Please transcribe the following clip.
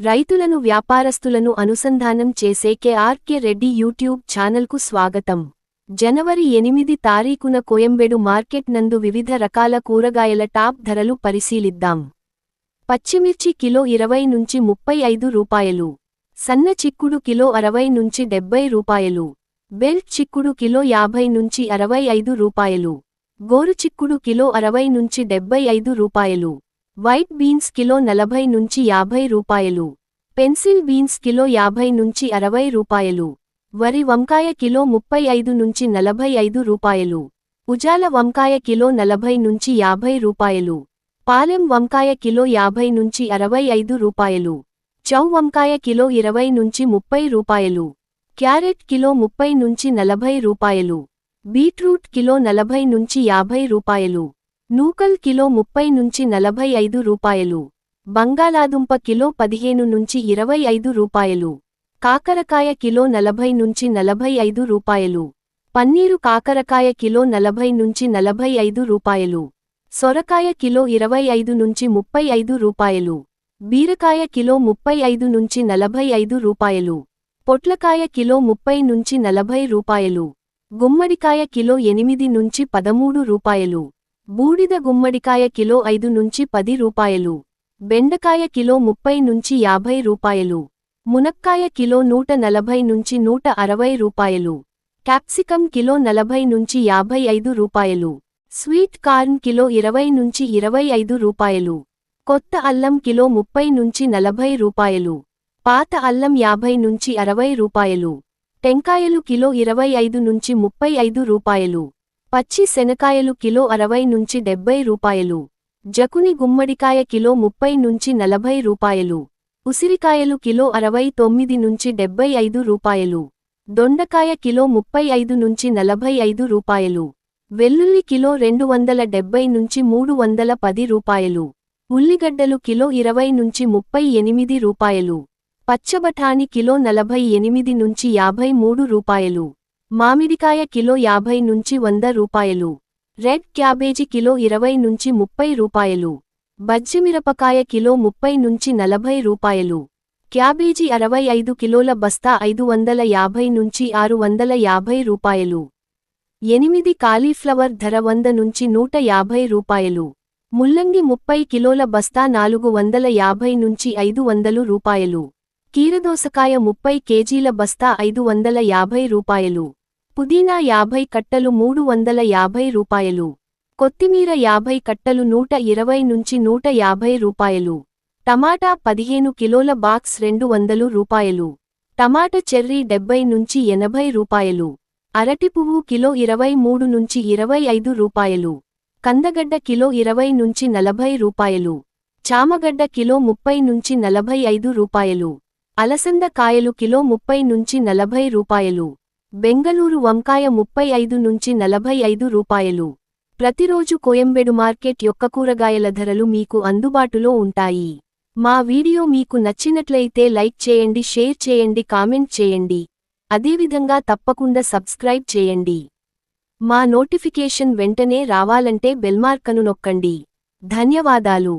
రైతులను వ్యాపారస్తులను అనుసంధానం చేసే కేఆర్కే రెడ్డి యూట్యూబ్ ఛానల్కు స్వాగతం. జనవరి ఎనిమిది తారీఖున కోయంబేడు మార్కెట్ నందు వివిధ రకాల కూరగాయల టాప్ ధరలు పరిశీలిద్దాం. పచ్చిమిర్చి కిలో ఇరవై నుంచి ముప్పై ఐదు రూపాయలు. సన్న చిక్కుడు కిలో అరవై నుంచి డెబ్బై రూపాయలు. బెల్ట్ చిక్కుడు కిలో యాభై నుంచి అరవై ఐదు రూపాయలు. గోరు చిక్కుడు కిలో అరవై నుంచి డెబ్బై ఐదు రూపాయలు. వైట్ బీన్స్ కిలో నలభై నుంచి యాభై రూపాయలు. పెన్సిల్ బీన్స్ కిలో యాభై నుంచి అరవై రూపాయలు. వరి వంకాయ కిలో ముప్పై ఐదు నుంచి నలభై ఐదు రూపాయలు. ఉజాల వంకాయ కిలో నలభై నుంచి యాభై రూపాయలు. పాలెం వంకాయ కిలో యాభై నుంచి అరవై ఐదు రూపాయలు. చౌ వంకాయ కిలో ఇరవై నుంచి ముప్పై రూపాయలు. క్యారెట్ కిలో ముప్పై నుంచి నలభై రూపాయలు. బీట్రూట్ కిలో నలభై నుంచి యాభై రూపాయలు. నూకల్ కిలో ముప్పై నుంచి నలభై ఐదు రూపాయలు. బంగాళాదుంప కిలో పదిహేను నుంచి ఇరవై ఐదు రూపాయలు. కాకరకాయ కిలో నలభై నుంచి నలభై ఐదు రూపాయలు. పన్నీరు కాకరకాయ కిలో నలభై నుంచి నలభై ఐదు రూపాయలు. సొరకాయ కిలో ఇరవై ఐదు నుంచి ముప్పై ఐదు రూపాయలు. బీరకాయ కిలో ముప్పై ఐదు నుంచి నలభై ఐదు రూపాయలు. పొట్లకాయ కిలో ముప్పై నుంచి నలభై రూపాయలు. గుమ్మడికాయ కిలో ఎనిమిది నుంచి పదమూడు రూపాయలు. బూడిద గుమ్మడికాయ కిలో ఐదు నుంచి పది రూపాయలు. బెండకాయ కిలో ముప్పై నుంచి యాభై రూపాయలు. మునక్కాయ కిలో నూట నలభై నుంచి నూట అరవై రూపాయలు. క్యాప్సికం కిలో నలభై నుంచి యాభై ఐదు రూపాయలు. స్వీట్ కార్న్ కిలో ఇరవై నుంచి ఇరవై ఐదు రూపాయలు. కొత్త అల్లం కిలో ముప్పై నుంచి నలభై రూపాయలు. పాత అల్లం యాభై నుంచి అరవై రూపాయలు. టెంకాయలు కిలో ఇరవై ఐదు నుంచి ముప్పై ఐదు రూపాయలు. పచ్చి శనకాయలు కిలో అరవై నుంచి డెబ్బై రూపాయలు. జకుని గుమ్మడికాయ కిలో ముప్పై నుంచి నలభై రూపాయలు. ఉసిరికాయలు కిలో అరవై తొమ్మిది నుంచి డెబ్బై ఐదు రూపాయలు. దొండకాయ కిలో ముప్పై ఐదు నుంచి నలభై ఐదు రూపాయలు. వెల్లుల్లి కిలో రెండు వందల డెబ్బై నుంచి మూడు వందల పది రూపాయలు. ఉల్లిగడ్డలు కిలో ఇరవై నుంచి ముప్పై ఎనిమిది రూపాయలు. పచ్చబఠాని కిలో నలభై ఎనిమిది నుంచి యాభై మూడు రూపాయలు. మామిడికాయ కిలో యాభై నుంచి వంద రూపాయలు. రెడ్ క్యాబేజీ కిలో ఇరవై నుంచి ముప్పై రూపాయలు. బజ్జిమిరపకాయ కిలో ముప్పై నుంచి నలభై రూపాయలు. క్యాబేజీ అరవై ఐదు కిలోల బస్తా ఐదు వందల యాభై నుంచి ఆరు వందల యాభై రూపాయలు. ఎనిమిది కాలీఫ్లవర్ ధర వంద నుంచి నూట యాభై రూపాయలు. ముల్లంగి ముప్పై కిలోల బస్తా నాలుగు వందల యాభై నుంచి ఐదు వందలు రూపాయలు. కీరదోసకాయ ముప్పై కేజీల బస్తా ఐదు వందల యాభై రూపాయలు. పుదీనా యాభై కట్టలు మూడు వందల యాభై రూపాయలు. కొత్తిమీర యాభై కట్టలు నూట ఇరవై నుంచి నూట యాభై రూపాయలు. టమాటా పదిహేను కిలోల బాక్స్ రెండు వందలు రూపాయలు. టమాటా చెర్రీ డెబ్బై నుంచి ఎనభై రూపాయలు. అరటి పువ్వు కిలో ఇరవై మూడు నుంచి ఇరవై ఐదు రూపాయలు. కందగడ్డ కిలో ఇరవై నుంచి నలభై రూపాయలు. చామగడ్డ కిలో ముప్పై నుంచి నలభై ఐదు రూపాయలు. అలసంద కాయలు కిలో ముప్పై నుంచి నలభై రూపాయలు. బెంగళూరు వంకాయ ముప్పై ఐదు నుంచి నలభై ఐదు రూపాయలు. ప్రతిరోజు కోయంబేడు మార్కెట్ యొక్క కూరగాయల ధరలు మీకు అందుబాటులో ఉంటాయి. మా వీడియో మీకు నచ్చినట్లయితే లైక్ చేయండి షేర్ చేయండి కామెంట్ చేయండి. అదేవిధంగా తప్పకుండా సబ్స్క్రైబ్ చేయండి. మా నోటిఫికేషన్ వెంటనే రావాలంటే బెల్మార్కను నొక్కండి. ధన్యవాదాలు.